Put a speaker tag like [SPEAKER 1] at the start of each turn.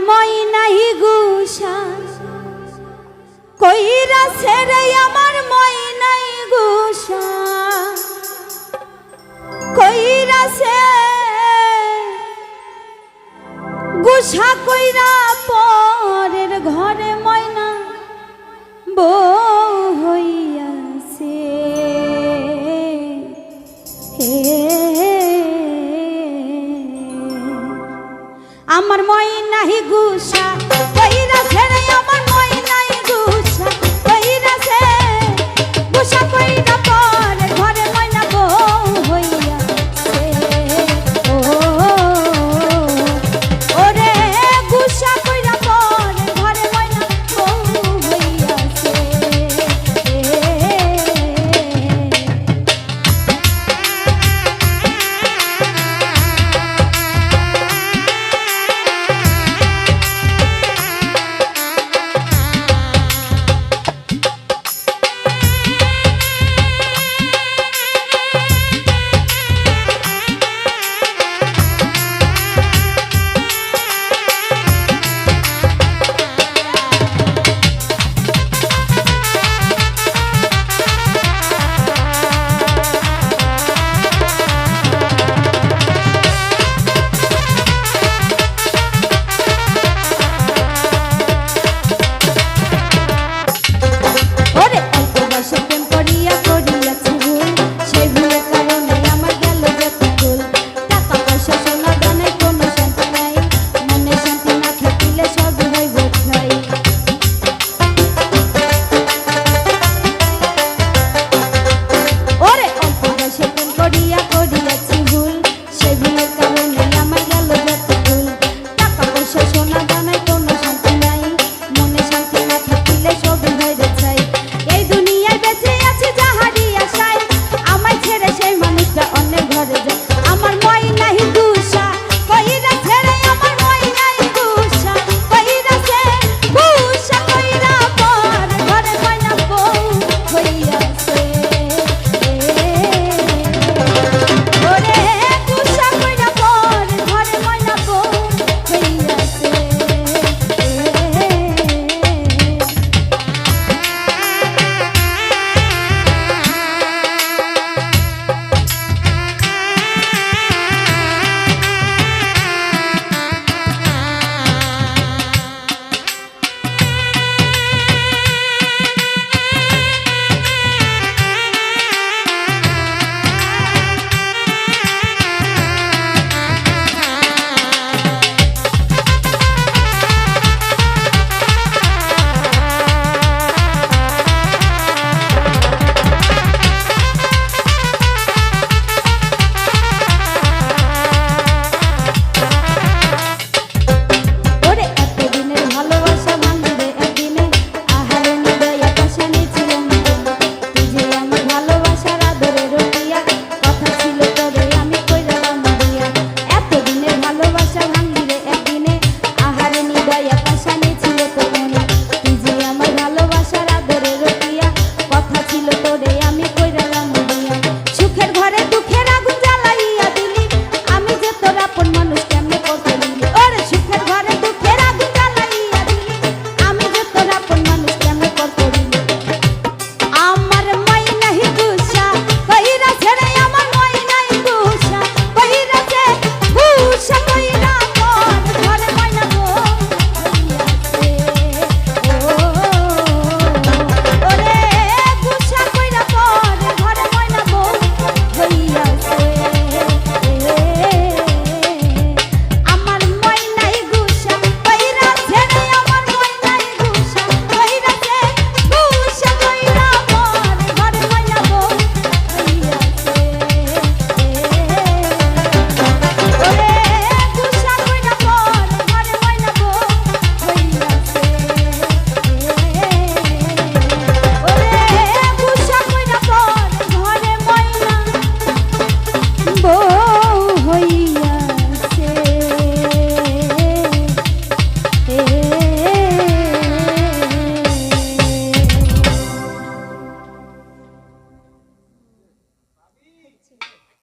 [SPEAKER 1] মই নাহি গুসা কইরা আমার মই নাই কইরা সে কইরা পরের ঘরে ময়না বউ হইয়াছে হে আমার মই নাহি গুসা